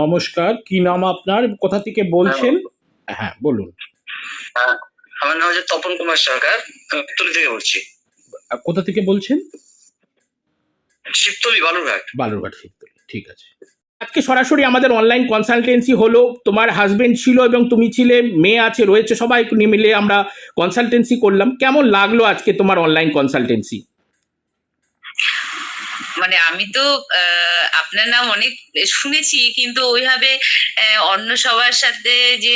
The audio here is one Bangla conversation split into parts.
নমস্কার কি নাম আপনার? কোথা থেকে বলছেন? হ্যাঁ বলুন। হ্যাঁ, আমার নাম হচ্ছে তপন কুমার সরকার শিবতলি থেকে বলছি। কোথা থেকে বলছেন? শিবতলি বালুরঘাট। বালুরঘাট শিবতলি ঠিক আছে। আজকে সরাসরি আমাদের অনলাইন কনসালটেন্সি হলো তোমার হাজবেন্ড ছিল এবং তুমি ছিলে মেয়ে আছে রয়েছে সবাই মিলে আমরা কনসালটেন্সি করলাম। কেমন লাগল আজকে তোমার অনলাইন কনসালটেন্সি মানে আমি তো আহ, আপনার নাম অনেক শুনেছি কিন্তু ওইভাবে আহ, অন্য সবার সাথে যে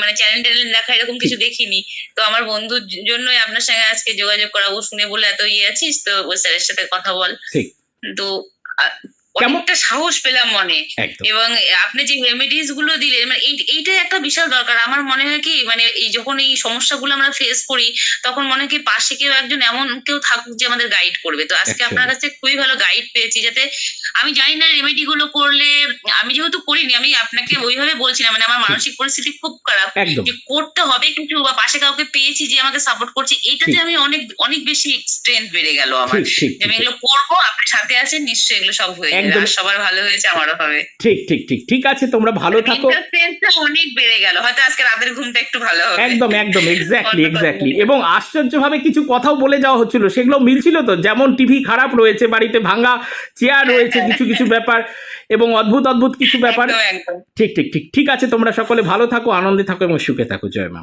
মানে চ্যানেল ট্যানেল দেখা এরকম কিছু দেখিনি। তো আমার বন্ধুর জন্যই আপনার সঙ্গে আজকে যোগাযোগ করা ও শুনে বলে এত ইয়ে আছিস তো ওই স্যারের সাথে কথা বল। তো অনেকটা সাহস পেলাম মনে। এবং আপনি যে রেমেডিসগুলো দিলেন মানে এই- এইটাই একটা বিশাল দরকার। আমার মনে হয় কি মানে এই যখন এই সমস্যাগুলো আমরা ফেস করি তখন মনে হয় কি পাশে কেউ একজন এমন কেউ থাকুক যে আমাদের গাইড করবে। তো আজকে আপনার কাছে খুবই ভালো গাইড পেয়েছি যাতে আমি জানি না রেমেডি গুলো করলে আমি যেহেতু করিনি আমি আপনাকে ওইভাবে বলছিলাম মানে আমার মানসিক পরিস্থিতি খুব খারাপ যে করতে হবে কিছু বা পাশে কাউকে পেয়েছি যে আমাকে সাপোর্ট করছে এইটাতে। আমি অনেক অনেক বেশি স্ট্রেংথ বেড়ে গেল আমার। যে আমি এগুলো করব আপনি সাথে আছেন নিশ্চয়ই এগুলো সব হয়ে যাবে। আর সবার ভালো হয়েছে আমারও হবে। ঠিক ঠিক ঠিক ঠিক আছে তোমরা ভালো থাকো। Mental অনেক বেড়ে গেল হয়তো আজকে রাতের ঘুমটা একটু ভালো হবে। একদম একদম এক্স্যাক্টলি এক্স্যাক্টলি এবং আশ্চর্যভাবে কিছু কথাও বলে যাওয়া হচ্ছিল সেগুলো মিলছিল তো? যেমন টিভি খারাপ রয়েছে বাড়িতে ভাঙা চেয়ার রয়েছে কিছু কিছু ব্যাপার এবং অদ্ভুত অদ্ভুত কিছু ব্যাপার। ঠিক ঠিক ঠিক ঠিক আছে তোমরা সকলে ভালো থাকো আনন্দে থাকো এবং সুখে থাকো। জয় মা।